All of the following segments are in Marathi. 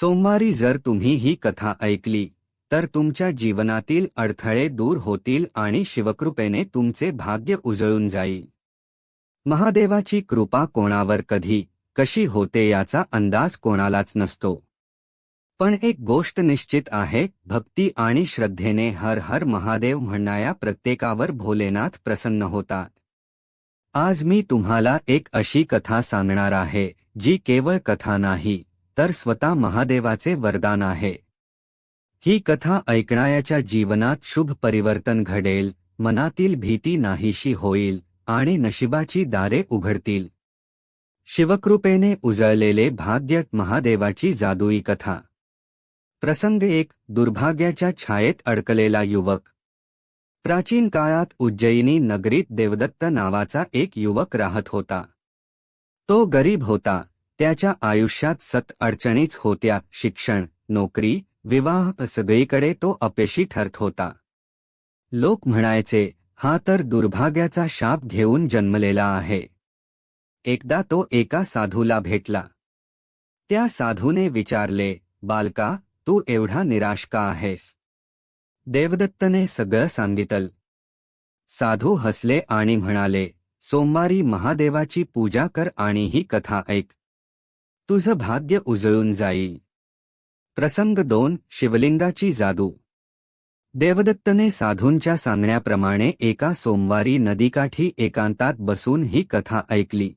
सोमवारी जर तुम्ही ही कथा ऐकली तर तुमच्या जीवनातील अडथळे दूर होतील आणि शिवकृपेने तुमचे भाग्य उजळून जाईल. महादेवाची कृपा कोणावर कधी कशी होते याचा अंदाज कोणालाच नसतो. पण एक गोष्ट निश्चित आहे भक्ती आणि श्रद्धेने हर हर महादेव म्हणणाऱ्या प्रत्येकावर भोलेनाथ प्रसन्न होतात. आज मी तुम्हाला एक अशी कथा सांगणार आहे जी केवळ कथा नाही तर स्वतः महादेवाचे वरदान आहे. ही कथा ऐकणाऱ्याच्या जीवनात शुभ परिवर्तन घडेल मनातील भीती नाहीशी होईल आणि नशिबाची दारे उघडतील. शिवकृपेने उजळलेले भाग्य महादेवाची जादुई कथा. प्रसंग एक दुर्भाग्याच्या छायेत अडकलेला युवक. प्राचीन काळात उज्जयिनी नगरीत देवदत्त नावाचा एक युवक राहत होता. तो गरीब होता. त्याच्या आयुष्यात सत अडचणीच होत्या. शिक्षण नोकरी विवाह सगळीकडे तो अपयशी ठरत होता. लोक म्हणायचे हा तर दुर्भाग्याचा शाप घेऊन जन्मलेला आहे. एकदा तो एका साधूला भेटला. त्या साधूने विचारले बालका तू एवढा निराश का आहेस? देवदत्तने सगळं सांगितलं साधू हसले आणि म्हणाले सोमवारी महादेवाची पूजा कर आणि ही कथा ऐक. तुझं भाग्य उजळून जाईल प्रसंग दोन शिवलिंगाची जादू. देवदत्तने साधूंच्या सांगण्याप्रमाणे एका सोमवारी नदीकाठी एकांतात बसून ही कथा ऐकली.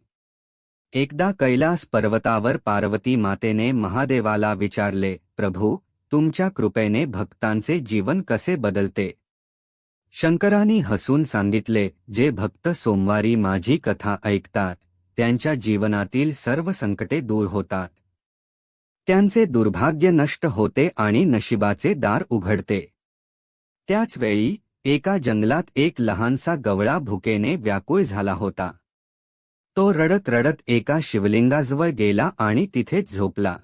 एकदा कैलास पर्वतावर पार्वती मातेने महादेवाला विचारले प्रभू तुमच्या कृपेने भक्तांचे जीवन कसे बदलते? शंकरांनी हसून सांगितले जे भक्त सोमवारी माझी कथा ऐकतात त्यांच्या जीवनातील सर्व संकटे दूर होतात. त्यांचे दुर्भाग्य नष्ट होते आणि नशिबाचे दार उघडते. त्याचवेळी एका जंगलात एक लहानसा गवळा भुकेने व्याकुळ झाला होता. तो रडत रडत एका शिवलिंगाजवळ गेला आणि तिथेच झोपला.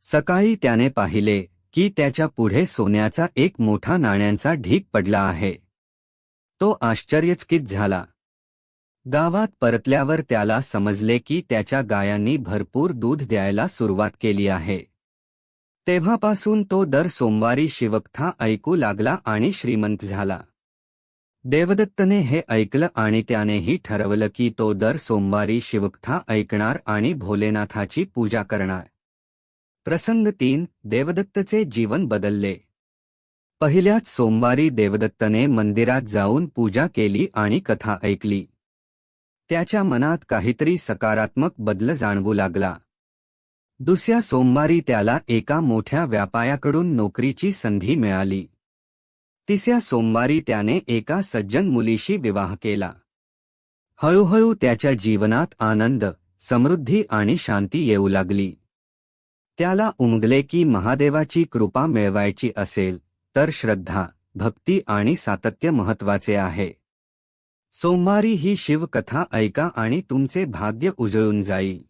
सकाळी त्याने पाहिले की त्याच्या पुढे सोन्याचा एक मोठा नाण्यांचा ढीक पडला आहे. तो आश्चर्यचकित झाला. गावात परतल्यावर त्याला समजले की त्याच्या गायांनी भरपूर दूध द्यायला सुरुवात केली आहे. तेव्हापासून तो दर सोमवारी शिवकथा ऐकू लागला आणि श्रीमंत झाला. देवदत्तने हे ऐकलं आणि त्यानेही ठरवलं की तो दर सोमवारी शिवकथा ऐकणार आणि भोलेनाथाची पूजा करणार. प्रसंग तीन देवदत्तचे जीवन बदलले. पहिल्याच सोमवारी देवदत्तने मंदिरात जाऊन पूजा केली आणि कथा ऐकली. त्याच्या मनात काहीतरी सकारात्मक बदल जाणवू लागला. दुसऱ्या सोमवारी त्याला एका मोठ्या व्यापायाकडून नोकरीची संधी मिळाली. तिसऱ्या सोमवारी त्याने एका सज्जन मुलीशी विवाह केला. हळूहळू त्याच्या जीवनात आनंद समृद्धी आणि शांती येऊ लागली. त्याला उमगले की महादेवाची कृपा मिळवायची असेल तर श्रद्धा भक्ती आणि सातत्य महत्त्वाचे आहे. सोमवारी ही शिवकथा ऐका आणि तुमचे भाग्य उजळून जाईल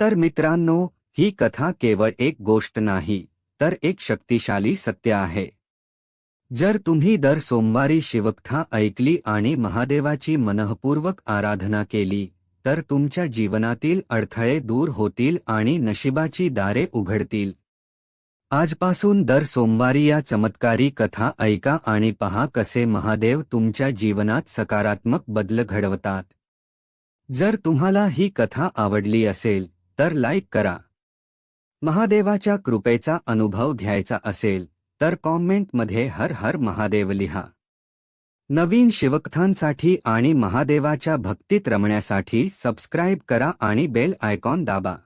तर मित्रांनो ही कथा केवळ एक गोष्ट नाही तर एक शक्तिशाली सत्य आहे. जर तुम्ही दर सोमवारी शिवकथा ऐकली आणि महादेवाची मनःपूर्वक आराधना केली तर तुमच्या जीवनातील अडथळे दूर होतील आणि नशिबाची दारे उघडतील. आजपासून दर सोमवारी या चमत्कारी कथा ऐका आणि पहा कसे महादेव तुमच्या जीवनात सकारात्मक बदल घडवतात. जर तुम्हाला ही कथा आवडली असेल तर लाईक करा. महादेवाच्या कृपेचा अनुभव घ्यायचा असेल तर कॉमेंटमध्ये हर हर महादेव लिहा. नवीन शिवकथांसाठी आणि महादेवाच्या भक्तीत रमण्यासाठी सबस्क्राईब करा आणि बेल आयकॉन दाबा.